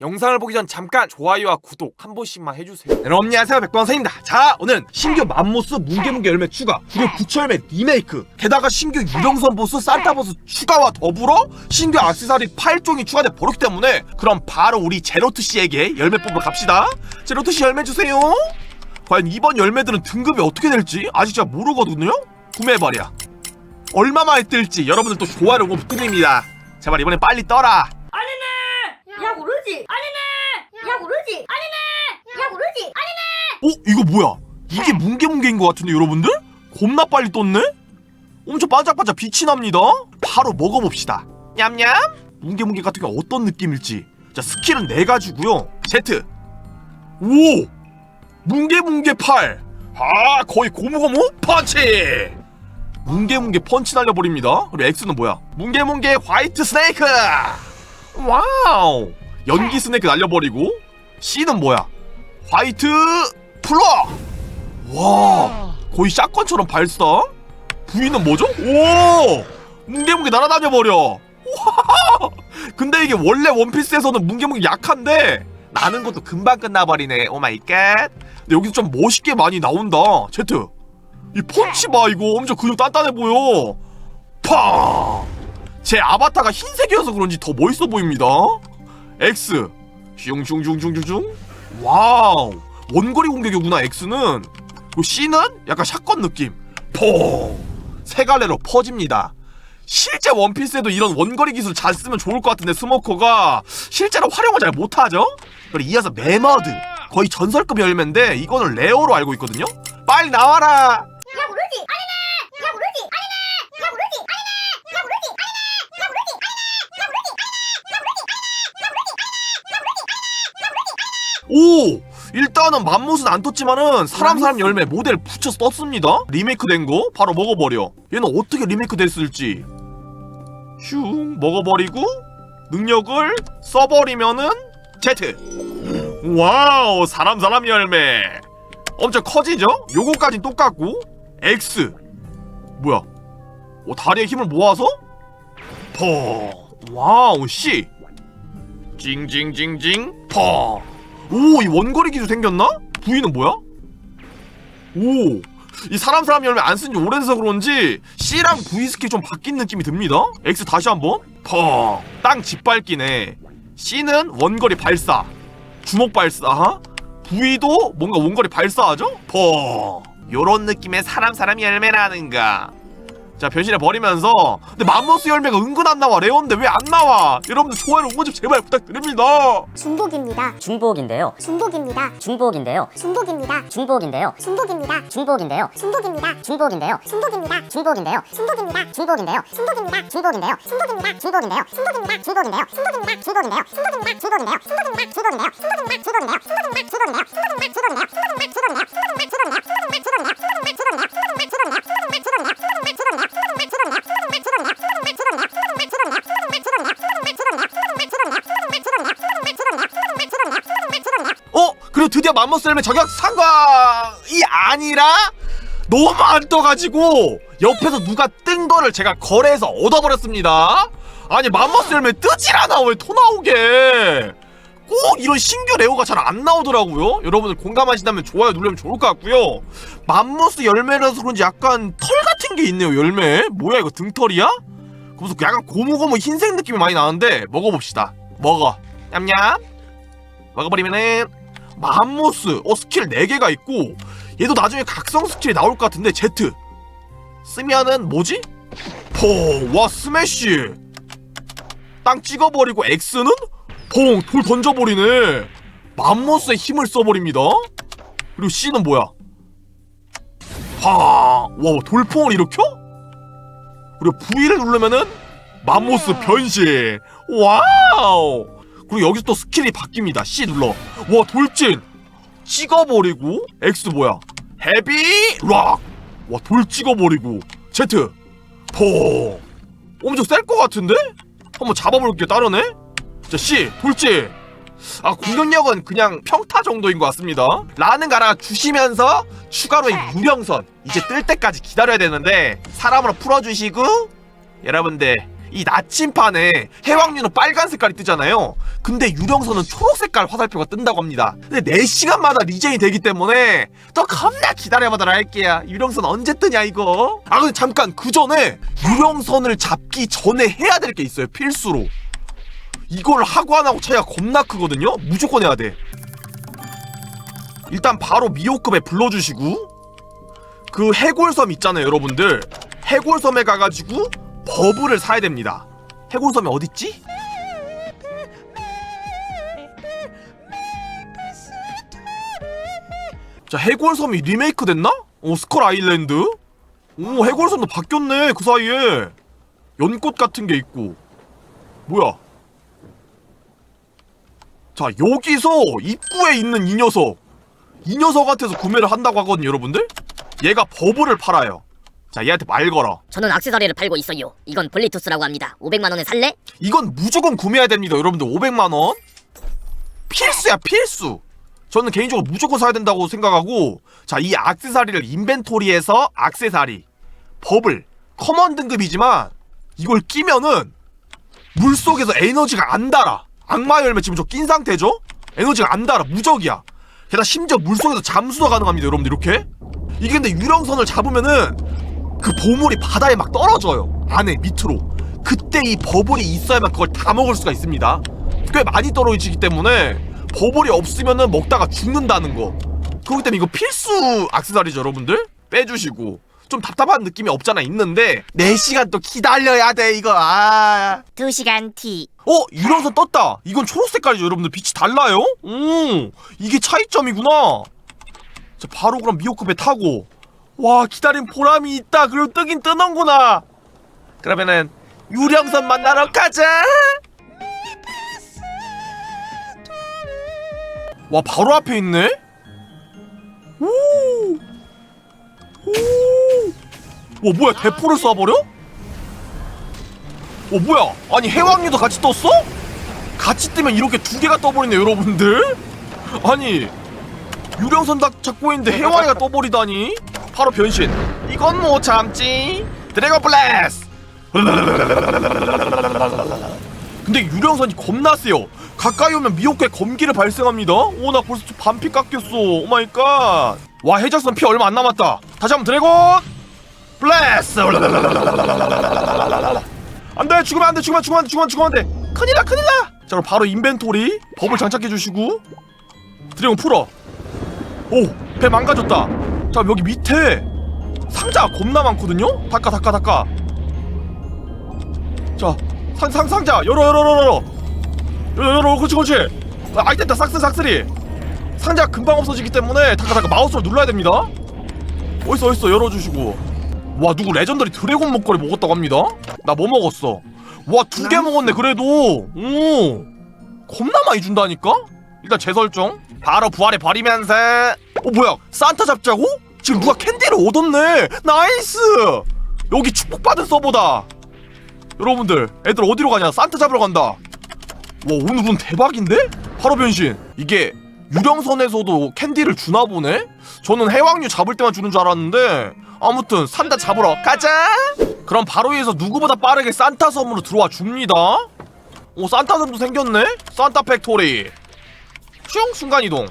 영상을 보기 전 잠깐 좋아요와 구독 한 번씩만 해주세요. 여러분 안녕하세요 백범선입니다. 자 오늘 신규 맘모스 뭉게뭉게 열매 추가 그리고 부처 열매 리메이크 게다가 신규 유령선 보스 산타 보스 추가와 더불어 신규 액세서리 8종이 추가돼 버렸기 때문에 그럼 바로 우리 제로트 씨에게 열매 뽑으러 갑시다. 제로트 씨 열매 주세요. 과연 이번 열매들은 등급이 어떻게 될지 아직 잘 모르거든요. 구매해버려. 얼마만에 뜰지 여러분들 또 좋아요 꼭 부탁드립니다. 제발 이번엔 빨리 떠라. 야 모르지 아니네 야 모르지 아니네 야 모르지 아니네 어? 이거 뭐야? 이게 뭉게뭉게인 것 같은데 여러분들? 겁나 빨리 떴네? 엄청 반짝반짝 빛이 납니다 바로 먹어봅시다 냠냠 뭉게뭉게 같은 게 어떤 느낌일지 자 스킬은 네 가지고요 Z 오! 뭉게뭉게 팔! 아 거의 고무고무 펀치! 뭉게뭉게 펀치 날려버립니다 그리고 X는 뭐야? 뭉게뭉게 화이트 스네이크! 와우! 연기 스네이크 날려버리고 C는 뭐야? 화이트 플러! 와 거의 샷건처럼 발사 V는 뭐죠? 오! 뭉게뭉게 날아다녀 버려 와 근데 이게 원래 원피스에서는 뭉게뭉게 약한데 나는 것도 금방 끝나버리네 오마이갓 근데 여기서 좀 멋있게 많이 나온다 제트 이 펀치 봐 이거 엄청 근육 단단해 보여 팡! 제 아바타가 흰색이어서 그런지 더 멋있어 보입니다 X. 슝슝슝슝슝 와우. 원거리 공격이구나 X는. 그리고 C는 약간 샷건 느낌. 퐁세 갈래로 퍼집니다. 실제 원피스에도 이런 원거리 기술 잘 쓰면 좋을 것 같은데 스모커가. 실제로 활용을 잘 못하죠? 그리고 이어서 매머드. 거의 전설급 열매인데 이거는 레어로 알고 있거든요? 빨리 나와라 오! 일단은 맘못은 안 떴지만은 사람 사람 열매 모델 붙여서 떴습니다. 리메이크 된 거? 바로 먹어버려. 얘는 어떻게 리메이크 됐을지. 슝! 먹어버리고 능력을 써버리면은 Z. 와우! 사람 사람 열매. 엄청 커지죠? 요거까진 똑같고. X. 뭐야? 어, 다리에 힘을 모아서? 퍼. 와우! C. 징징징징. 퍼 오, 이 원거리 기술 생겼나? V는 뭐야? 오, 이 사람 사람 열매 안 쓴 지 오래돼서 그런지 C랑 V 스킬 좀 바뀐 느낌이 듭니다. X 다시 한번. 펑. 땅 짓밟기네. C는 원거리 발사. 주먹 발사. V도 뭔가 원거리 발사하죠? 펑. 요런 느낌의 사람 사람 열매라는가. 자 변신해 버리면서 근데 맘모스 열매가 은근 안 나와 레어인데 왜 안 나와 여러분들 좋아요 응원 좀 제발 부탁드립니다 중복입니다. 중복인데요. 중복입니다. 중복인데요. 중복입니다. 중복인데요. 중복입니다. 중복인데요. 중복입니다. 중복인데요. 중복입니다. 중복인데요. 중복입니다. 중복인데요. 중복입니다. 중복인데요. 중복입니다. 중복인데요. 중복입니다. 중복인데요. 중복입니다. 중복인데요. 중복입니다. 중복인데요. 중복입니다. 중복인데요. 중복입니다. 중복인데요. 중복입니다. 중복인데요. 중복입니다. 중복인데요. 중복입니다. 중복인데요. 어? 그리고 드디어 맘모스 열매 저격 상황이 아니라 너무 안 떠가지고 옆에서 누가 뜬 거를 제가 거래해서 얻어버렸습니다. 아니 맘모스 열매 뜨질 않아. 왜 토 나오게 꼭 이런 신규 레오가 잘 안 나오더라고요. 여러분들 공감하신다면 좋아요 누르면 좋을 것 같고요. 맘모스 열매라서 그런지 약간 털 같은 게 있네요 열매. 뭐야 이거 등털이야? 그래서 약간 고무고무 흰색 느낌이 많이 나는데 먹어봅시다. 먹어. 냠냠. 먹어버리면은 맘모스 어 스킬 4개가 있고 얘도 나중에 각성 스킬이 나올 것 같은데 Z. 쓰면은 뭐지? 포 와 스매시. 땅 찍어버리고 X는 퐁 돌 던져버리네 맘모스의 힘을 써버립니다 그리고 C는 뭐야? 파와 돌풍을 일으켜? 그리고 V를 누르면은 맘모스 변신 와우 그리고 여기서 또 스킬이 바뀝니다. C 눌러. 와 돌진. 찍어버리고 X 뭐야? 헤비 락. 와 돌 찍어버리고 Z. 포. 엄청 셀 것 같은데? 한번 잡아볼게요. 따르네. 자 C 돌진. 아 공격력은 그냥 평타 정도인 것 같습니다. 라는 가라 주시면서 추가로 이 유령선 이제 뜰 때까지 기다려야 되는데 사람으로 풀어주시고 여러분들 이 나침판에 해왕류는 빨간 색깔이 뜨잖아요. 근데 유령선은 초록 색깔 화살표가 뜬다고 합니다. 근데 4시간마다 리젠이 되기 때문에 또 겁나 기다려보도록 할게요. 유령선 언제 뜨냐 이거. 아 근데 잠깐 그 전에 유령선을 잡기 전에 해야 될 게 있어요. 필수로. 이걸 하고 안 하고 차이가 겁나 크거든요. 무조건 해야 돼. 일단 바로 미호급에 불러주시고 그 해골섬 있잖아요 여러분들 해골섬에 가가지고 버블을 사야 됩니다 해골섬이 어딨지? 자 해골섬이 리메이크 됐나? 어 스컬 아일랜드 오 해골섬도 바뀌었네 그 사이에 연꽃 같은 게 있고 뭐야 자 여기서 입구에 있는 이 녀석. 이 녀석한테서 구매를 한다고 하거든요 여러분들. 얘가 버블을 팔아요. 자 얘한테 말 걸어. 저는 액세서리를 팔고 있어요. 이건 블리투스라고 합니다. 500만 원에 살래? 이건 무조건 구매해야 됩니다 여러분들. 500만원? 필수야 필수. 저는 개인적으로 무조건 사야 된다고 생각하고 자 이 악세사리를 인벤토리에서 악세사리 버블 커먼 등급이지만 이걸 끼면은 물속에서 에너지가 안 달아 악마 열매 지금 저 낀 상태죠? 에너지가 안 달아. 무적이야. 게다가 심지어 물속에서 잠수도 가능합니다 여러분들 이렇게. 이게 근데 유령선을 잡으면은 그 보물이 바다에 막 떨어져요. 안에 밑으로. 그때 이 버블이 있어야만 그걸 다 먹을 수가 있습니다. 꽤 많이 떨어지기 때문에 버블이 없으면은 먹다가 죽는다는 거. 그렇기 때문에 이거 필수 악세사리죠 여러분들. 빼주시고 좀 답답한 느낌이 없잖아 있는데. 4시간 또 기다려야 돼 이거. 아. 2시간 T. 어? 유령선 떴다. 이건 초록 색깔이죠 여러분들. 빛이 달라요? 오 이게 차이점이구나. 자 바로 그럼 미호급에 타고. 와 기다린 보람이 있다. 그리고 뜨긴 뜨는구나. 그러면은 유령선 만나러 가자. 와 바로 앞에 있네? 오 와 뭐야 대포를 쏴버려? 어 뭐야? 아니 해왕류도 같이 떴어? 같이 뜨면 이렇게 두 개가 떠버리네 여러분들? 아니 유령선 다 잡고 있는데 해왕이가 떠버리다니? 바로 변신. 이건 못 참지? 드래곤 블래스! 근데 유령선이 겁나 세요. 가까이 오면 미호께 검기를 발생합니다. 오 나 벌써 반피 깎였어. 오마이갓. 와 해적선 피 얼마 안 남았다. 다시 한번 드래곤 블래스! 안돼 죽으면 안돼 죽으면 죽으면 죽으면 죽으면 안돼. 큰일나 큰일나 자 그럼 바로 인벤토리 버블 장착해 주시고 드래곤 풀어. 오배 망가졌다. 자 여기 밑에 상자가 겁나 많거든요? 닦아 닦아 닦아. 자 상, 상, 상자. 열어 열어 열어 열어. 열어 열어 그렇지 그렇지. 아, 아이템 다. 싹쓸이 싹쓸이. 상자가 금방 없어지기 때문에 닦아 닦아. 마우스로 눌러야 됩니다. 어딨어 어딨어. 열어주시고 와 누구 레전더리 드래곤 목걸이 먹었다고 합니다? 나 뭐 먹었어? 와 두 개 먹었네 그래도. 오 겁나 많이 준다니까? 일단 재설정. 바로 부활에 버리면서. 어 뭐야 산타 잡자고? 지금 누가 캔디를 얻었네. 나이스! 여기 축복받은 서버다. 여러분들 애들 어디로 가냐? 산타 잡으러 간다. 와 오늘 운 대박인데? 바로 변신. 이게 유령선에서도 캔디를 주나 보네? 저는 해왕류 잡을 때만 주는 줄 알았는데 아무튼 산타 잡으러 가자! 그럼 바로 위에서 누구보다 빠르게 산타 섬으로 들어와 줍니다. 오 산타 섬도 생겼네? 산타 팩토리. 슝 순간이동.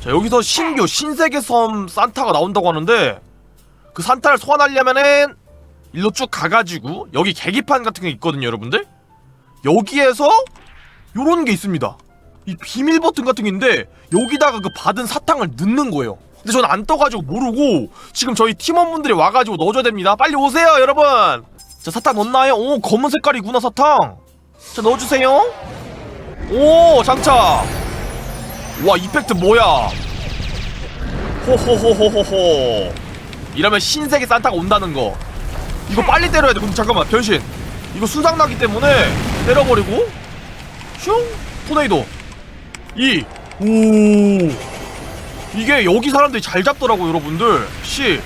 자 여기서 신규 신세계 섬 산타가 나온다고 하는데 그 산타를 소환하려면은 일로 쭉 가가지고 여기 계기판 같은 게 있거든요 여러분들. 여기에서 요런 게 있습니다 이 비밀 버튼 같은 게 있는데 여기다가 그 받은 사탕을 넣는 거예요. 근데 저는 안 떠가지고 모르고 지금 저희 팀원분들이 와가지고 넣어줘야 됩니다. 빨리 오세요 여러분! 자 사탕 넣나요? 오 검은 색깔이구나 사탕! 자 넣어주세요. 오 장착 와 이펙트 뭐야? 호호호호호호. 이러면 신세계 산타가 온다는 거. 이거 빨리 때려야 돼. 근데 잠깐만 변신. 이거 수상 나기 때문에 때려버리고. 슝! 토네이도 이 오. 이게 여기 사람들이 잘 잡더라고 여러분들. 씨.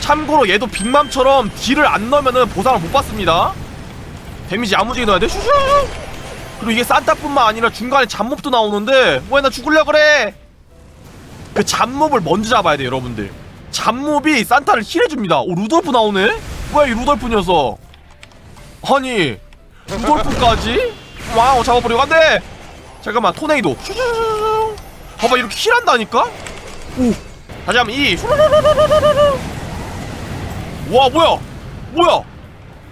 참고로 얘도 빅맘처럼 딜을 안 넣으면은 보상을 못 받습니다. 데미지 야무지게 넣어야 돼. 슈슈! 그리고 이게 산타뿐만 아니라 중간에 잡몹도 나오는데 왜 나 죽을려 그래! 그 잡몹을 먼저 잡아야 돼 여러분들. 잡몹이 산타를 힐해줍니다. 오 루돌프 나오네? 뭐야 이 루돌프 녀석? 아니 루돌프까지? 와우 잡아버리고 안돼 잠깐만 토네이도. 봐봐 이렇게 힐한다니까? 오 다시 한번 이 슈루루루루루루루. 와 뭐야 뭐야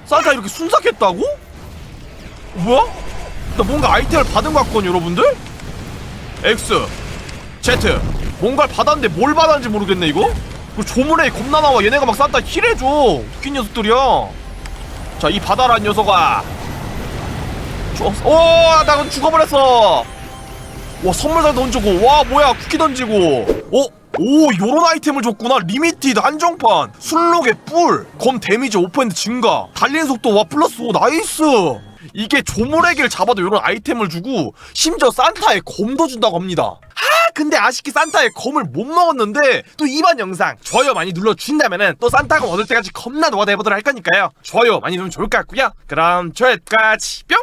산타 이렇게 순삭했다고? 뭐야? 나 뭔가 아이템을 받은 것 같거든요 여러분들? X Z 뭔가를 받았는데 뭘 받았는지 모르겠네 이거? 그 조문에 겁나 나와 얘네가 막 산타 힐해줘 웃긴 녀석들이야 자 이 바다란 녀석아 죽었어. 오 나 그건 죽어버렸어. 와 선물상 던지고. 와 뭐야 쿠키 던지고. 어? 오 요런 아이템을 줬구나. 리미티드 한정판 술록의 뿔 검 데미지 5% 증가 달리는 속도 와 플러스 5 나이스. 이게 조물애기를 잡아도 요런 아이템을 주고 심지어 산타에 검도 준다고 합니다. 아 근데 아쉽게 산타의 검을 못 먹었는데 또 이번 영상 좋아요 많이 눌러주신다면은 또 산타검 얻을 때까지 겁나 노가다 해보도록 할 거니까요. 좋아요 많이 누르면 좋을 것 같고요. 그럼 저기까지. 뿅